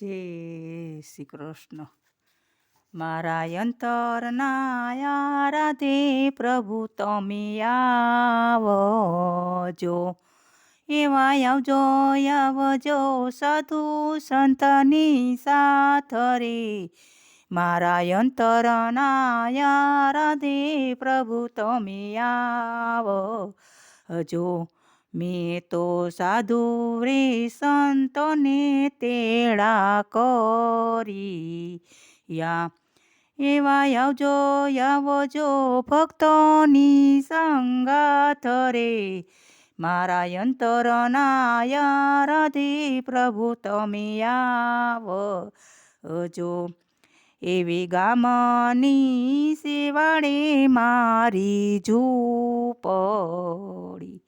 જય શ્રી કૃષ્ણ. મારા અંતરના આરાધે પ્રભુ તમે આવજો. એવા આવજો આવજો, સાધુ સંતની સાથ રે મારા અંતરના પ્રભુ તમે આવજો. મેં તો સાધુ રે સંતોને તેડા કરી યા. એવા આવજો આવજો ભક્તોની સંગાથ રે. મારા અંતરના યારધે પ્રભુ તમે આવ જો એવી ગામની સેવાડે મારી ઝૂંપડી.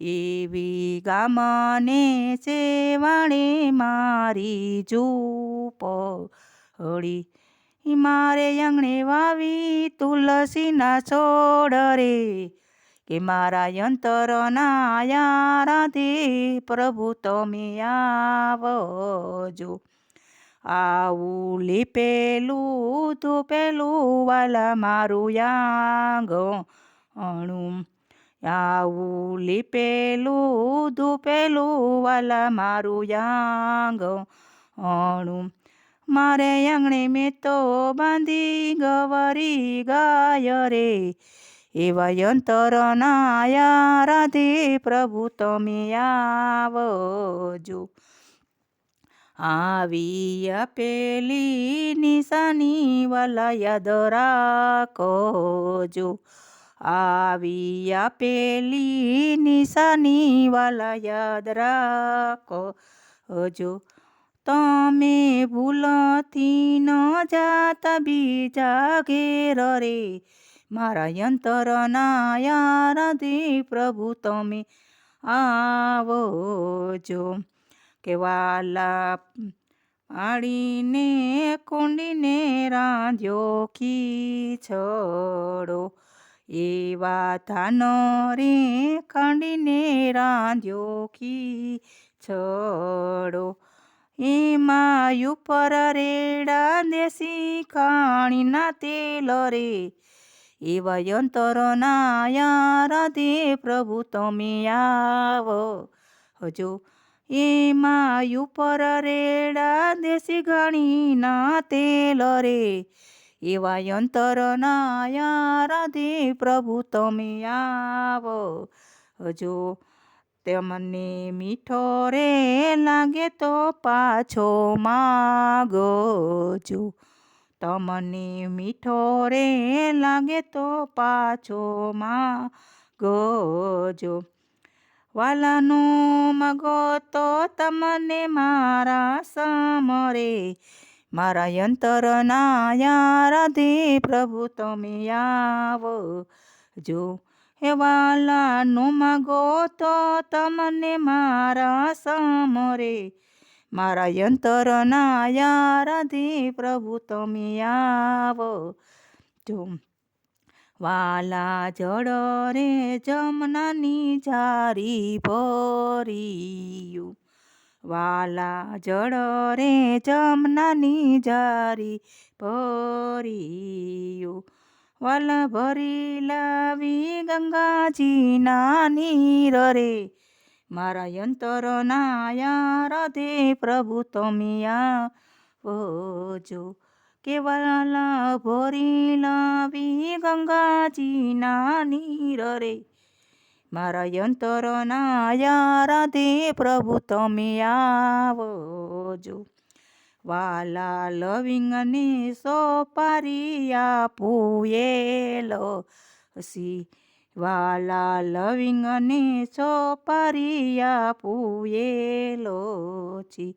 એવી ગામને સેવાણે મારી ઝૂંપડી મારે આંગણે વાવી તુલસીના છોડ રે, કે મારા અંતરના યારાધે પ્રભુ તમે આવજો. આવું લીપેલું, ધૂપેલું વાલા મારું યાંગણું આવું લીપેલું ધૂપેલું વાલા મારું યાંગણું મારે આંગણે મેં તો બાંધી ગવરી ગાય રે. એવા અંતરના યારાધે પ્રભુ તમે આવજો. આવી આપેલી નિશાની વાલા યાદ રાખજો. આવી આપેલી નિશાની વાલા યાદ રાખજો તમે ભૂલથી ન જાતા બીજા ઘેર રે મારા યંતરના યારદે પ્રભુ તમે આવજો કે વાલા પાડીને કુંડીને રાંધ્યો ખીચડો એવા ધાન રે ખાંડીને રાંધ્યો ખીચડો એમાં ઉપર રેડા દેશી ખાણીના તેલ રે. એવા યંતરના યારદે પ્રભુ તમે આવ. હજો એમાં ઉપર રેડા દેશી ઘણીના તેલ રે. એવા યંતરના યારદે પ્રભુ તમે આવો. હજો તમને મીઠો રે લાગે તો પાછો માગજો. તમને મીઠો રે લાગે તો પાછો માગજો. વાલાનો મગો તો તમને મારા સમરે મારા યંતરના યારધે પ્રભુ તમે આવો. જો હે વાલાનો માગો તો તમને મારા સમરે. મારા યંતરના યારધે પ્રભુ તમે આવો. જો વાલા જળ રે જમનાની જારી ભર્યું. વાલા જળ રે જમનાની જારી ભર્યું વાલા ભરી લાવી ગંગાજીના નાની રે. મારા યંતર નાયા રધે પ્રભુ તમિયા ભજો કેવલા ભરી લાવી ગંગાજીના નાની રે. મારા યંતરના યારાધે પ્રભુ તમે આવજો. વાલા લવિંગને સોપારી આપુએલો સી વાલા લવિંગને સોપારી આપુએલો છી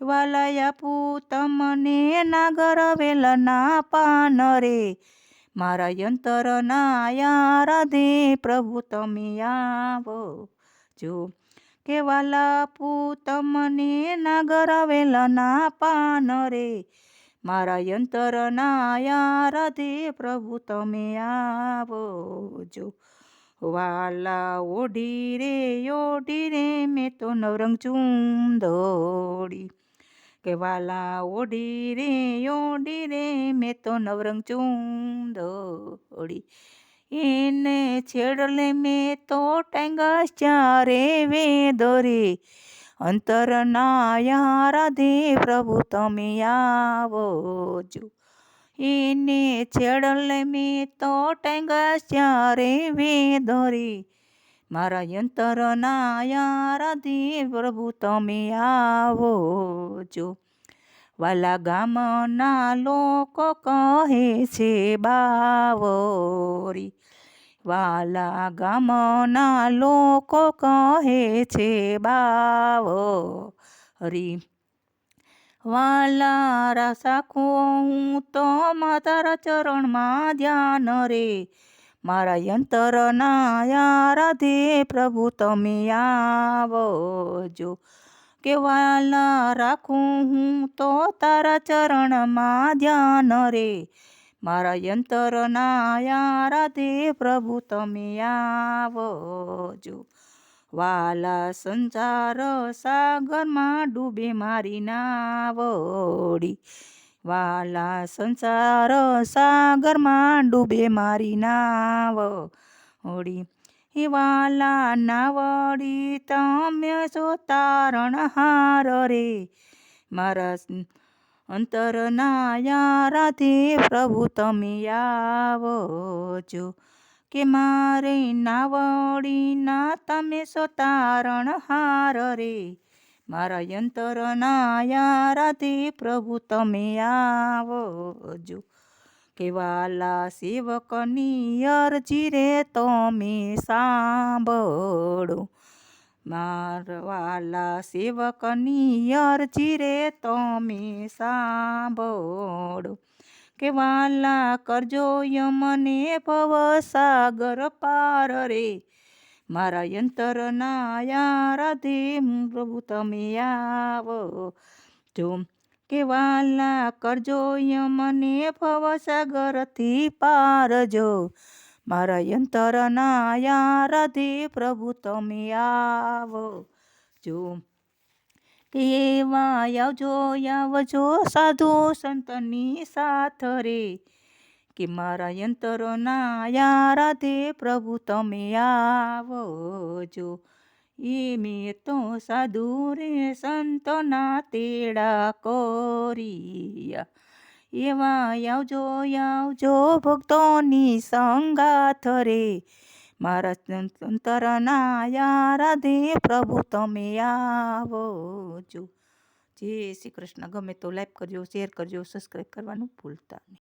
વાલાયા તમને નાગર વેલના પાન રે મારા યંતરના યારધે પ્રભુ તમે આવો. જો કે વાલા તમને નાગર વેલના પાન રે. મારા યંતરના યારધે પ્રભુ તમે આવો. જો વાલા ઓઢી રે ઓઢી રે, મેં તો નવરંગ ચૂંદોડી. કે વાલા ઓઢી રે ઓઢી રે મેં તો નવરંગ ચૂંદોડી એને છેડલે મેં તો ટેંગસ ચારે અંતર અંતરના રાધે પ્રભુ તમે આવો જો એને છેડલે મેં તો ટેંગસ ચારે વેદોરી મારા યંતરના રાધે પ્રભુ તમે આવો જો વાલા ગામના લોકો કહે છે, બાવરી. વાલા ગામના લોકો કહે છે બાવ હરી વાલા રાસાખો હું તો માતારા ચરણમાં ધ્યાન રે. મારા યંતરના રાધે પ્રભુ, તમે આવો જો કે વાલા રાખું હું તો તારા ચરણમાં ધ્યાન રે. મારા યંતરના રાધે પ્રભુ તમે આવજો. વાલા સંસાર સાગરમાં ડૂબે મારી નાવડી. વાલા સંસાર સાગરમાં ડૂબે મારી નાવ ઓડી હે વાલા નાવડી તમે છો તારણ હાર રે. મારા અંતરના રાધે પ્રભુ તમે આવો જો કે મારે નાવડીના તમે સો તારણ હાર રે. મારા યંતરના નાયારાધે પ્રભુ તમે આવો જો કે વાલા સેવકની અરજી રે તમે સાંભળો. મારવાલા સેવકની અરજી રે તમે સાંભળો. કે વાલા કરજો યમને ભવસાગર પાર રે. મારા યંતરના રાધે પ્રભુ તમે આવો. જો કે વાલા કરજો યમને ફવસાગરથી પાર જો. મારા યંતરના રાધે પ્રભુ તમે આવો. જો. કેવા આવજો આવજો સાધુ સંતની સાથ રે. કે મારા યંતરના યારાધે પ્રભુ તમે આવો, જો. એ મેં તો સાધુ રે સંતના તેડા કોરિયા. એવા આવજો આવજો ભક્તોની સંગાથ રે. મારા અંતરના રાધે પ્રભુ તમે આવો જો જય શ્રી કૃષ્ણ. ગમે તો લાઈક કરજો શેર કરજો સબસ્ક્રાઈબ કરવાનું ભૂલતા નહીં.